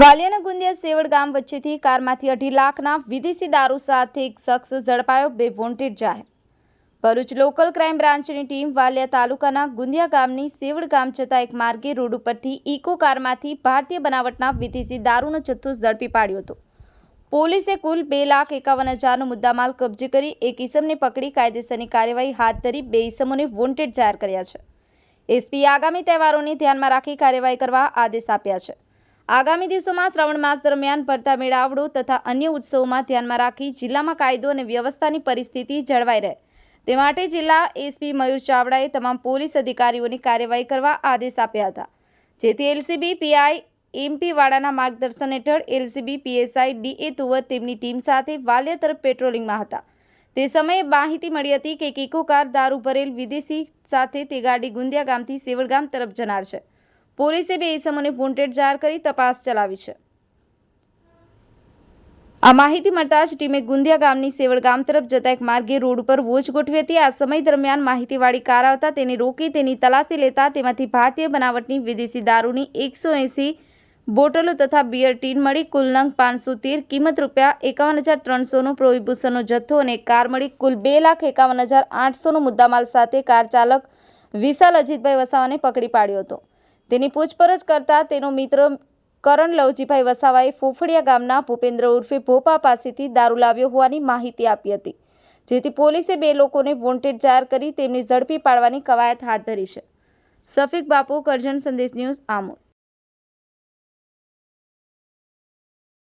વાલિયાના ગુંદિયા saved ગામ વચ્ચેથી કારમાંથી અઢી લાખના વિદેશી દારૂ સાથે એક શખ્સ ઝડપાયો, બે વોન્ટેડ જાહેર. ભરૂચ લોકલ ક્રાઇમ બ્રાન્ચની ટીમ વાલિયા તાલુકાના ગુંદિયા ગામની સેવડ ગામ જતા એક માર્ગે રોડ ઉપરથી ઇકો કારમાંથી ભારતીય બનાવટના વિદેશી દારૂનો જથ્થો ઝડપી પાડ્યો હતો. પોલીસે કુલ બે લાખ એકાવન હજારનો મુદ્દામાલ કબજે કરી એક ઈસમને પકડી કાયદેસરની કાર્યવાહી હાથ ધરી બે ઈસમોને વોન્ટેડ જાહેર કર્યા છે. એસપી આગામી તહેવારોને ધ્યાનમાં રાખી કાર્યવાહી કરવા આદેશ આપ્યા છે. આગામી દિવસોમાં શ્રાવણ માસ દરમિયાન ભરતા મેળાવડો તથા અન્ય ઉત્સવોમાં ધ્યાનમાં રાખી જિલ્લામાં કાયદો અને વ્યવસ્થાની પરિસ્થિતિ જળવાઈ રહે. તે માટે જિલ્લા એસપી મયુર ચાવડાએ તમામ પોલીસ અધિકારીઓની કાર્યવાહી કરવા આદેશ આપ્યા હતા. જેથી એલસીબી પીઆઈ એમપી વાડાના માર્ગદર્શન હેઠળ એલસીબી પીએસઆઈ ડીએ તુવર તેમની ટીમ સાથે વાલિયા તરફ પેટ્રોલિંગમાં હતા. તે સમયે માહિતી મળી હતી કે એક ઇકો કાર દારૂ ભરેલ વિદેશી સાથે તે ગાડી ગુંદિયા ગામથી સેવળગામ તરફ જનાર છે. પોલીસે બે ઇસમોને વોન્ટેડ જાહેર કરી તપાસ ચલાવી છે. આ માહિતી મળતા જ ટીમે ગુંદિયા ગામની સેવડ ગામ તરફ જતા એક માર્ગે રોડ ઉપર વોચ ગોઠવી હતી. આ સમય દરમિયાન માહિતીવાળી કાર આવતા તેને રોકી તેની તલાશી લેતા તેમાંથી ભારતીય બનાવટની વિદેશી દારૂની એકસો એંસી બોટલો તથા બિયર ટીન મળી કુલ નંગ પાંચસો તેર કિંમત રૂપિયા એકાવન હજાર ત્રણસોનો પ્રોહિબુશનનો જથ્થો અને કાર મળી કુલ બે લાખ એકાવન હજાર આઠસોનો મુદ્દામાલ સાથે કાર ચાલક વિશાલ અજીતભાઈ વસાવાને પકડી પાડ્યો હતો. તેની પૂછપરછ કરતા તેનો મિત્ર કરણ લવજીભાઈ વસાવાએ ફોફડિયા ગામના ભૂપેન્દ્ર ઉર્ફે ભોપા પાસેથી દારૂ લાવ્યો હોવાની માહિતી આપી હતી, જેથી પોલીસે બે લોકોને વોન્ટેડ જાહેર કરી તેમની ઝડપી પાડવાની કવાયત હાથ ધરી છે. સફીક બાપુ, કરજણ સંદેશ ન્યૂઝ આમોદ.